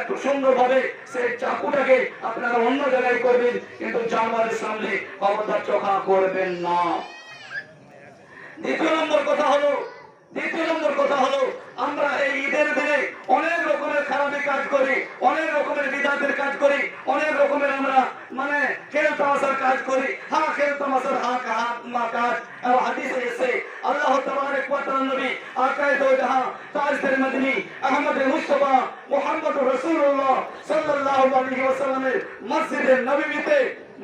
একটু সুন্দরভাবে সেই চাকুটাকে আপনারা অন্য জায়গায় করবেন, কিন্তু জানোয়ারের সামনে খবরদার চোখা করবেন না। দ্বিতীয় নম্বর কথা হলো, দ্বিতীয় নম্বর কথা হলো, আমরা এই ঈদের দিনে অনেক রকমের খারাপি কাজ করি, অনেক রকমের বিদাতের কাজ করি, অনেক রকমের আমরা মানে খেল তামাশার কাজ করি। হ্যাঁ খেল তামাশার হা হা, মা, কাজ। হাদিসে এসে আল্লাহ তাবারক ওয়া নবী আকায়ে দো জাহান তাজদের মদনী আহমদ মুস্তাফা মুহাম্মদ রাসূলুল্লাহ সাল্লাল্লাহু আলাইহি ওয়াসাল্লামের মসজিদে নববীতে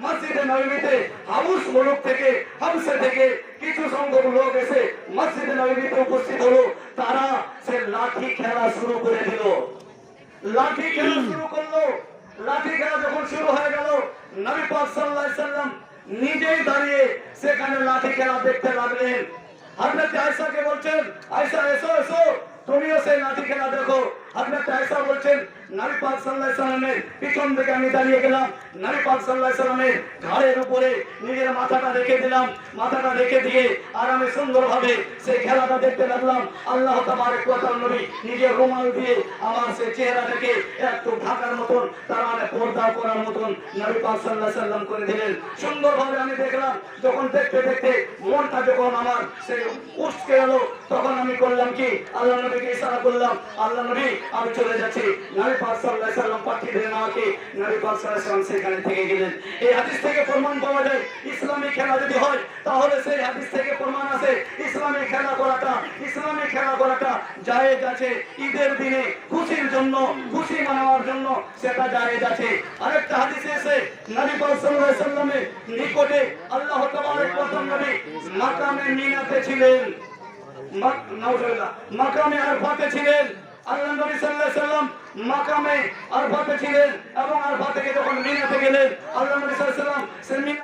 মসজিদে নবীতে হাউস মুলুক থেকে হামসে থেকে কিছু সংখ্যক লোক এসে মসজিদে নবীতে উপস্থিত হলো। তারা সে লাঠি খেলা শুরু করে দিল। লাঠি খেলা শুরু করল। লাঠি খেলা যখন শুরু হয়ে গেল নবী পাক সাল্লাল্লাহু আলাইহি সাল্লাম নিজেই দাঁড়িয়ে সেখানে লাঠি খেলা দেখতে লাগলেন। হযরত আয়েশাকে বলছেন আয়েশা এসো এসো। তুমিও সেই লাঠি খেলা দেখো। হযরত আয়েশা বলছেন নবী পাক আলাইহি সাল্লামের পিছন দিকে আমি দাঁড়িয়ে গেলাম। নবী পাক আলাইহি সাল্লামের ঘাড়ের উপরে নিজের মাথাটা রেখে দিলাম। মাথাটা রেখে দিয়ে আর আমি সুন্দরভাবে সেই খেলাটা দেখতে লাগলাম। আল্লাহ তাবারক ওয়া নবী নিজের রুমাল দিয়ে আমার সেই চেহারাটাকে একটু ঢাকার মতন, তার মানে পর্দা করার মতন নবী পাক আলাইহি সাল্লাম করে দিলেন। সুন্দরভাবে আমি দেখলাম, যখন দেখতে দেখতে মনটা যখন আমার সেই উঠকে এলো, তখন আমি করলাম কি? আল্লাহ নবীকে ইশারা করলাম, আল্লাহ নবী, আমি চলে যাচ্ছি। নবী যায় ঈদের দিনে খুশির জন্য, খুশি মানানোর জন্য সেটা জায়েজ আছে। আরেকটা হাদিসে এসে নবী পাক নিকটে আল্লাহ নবী মাকামে মিনাতে ছিলেন। মাকামে আরফাতে ছিলেন। আল্লাহ নবী সাল্লাহ সাল্লাম মাকামে আরফাতে ছিলেন এবং আরফা থেকে যখন মিনাতে গেলেন, আল্লাহ নবী সাল্লাহ সাল্লাম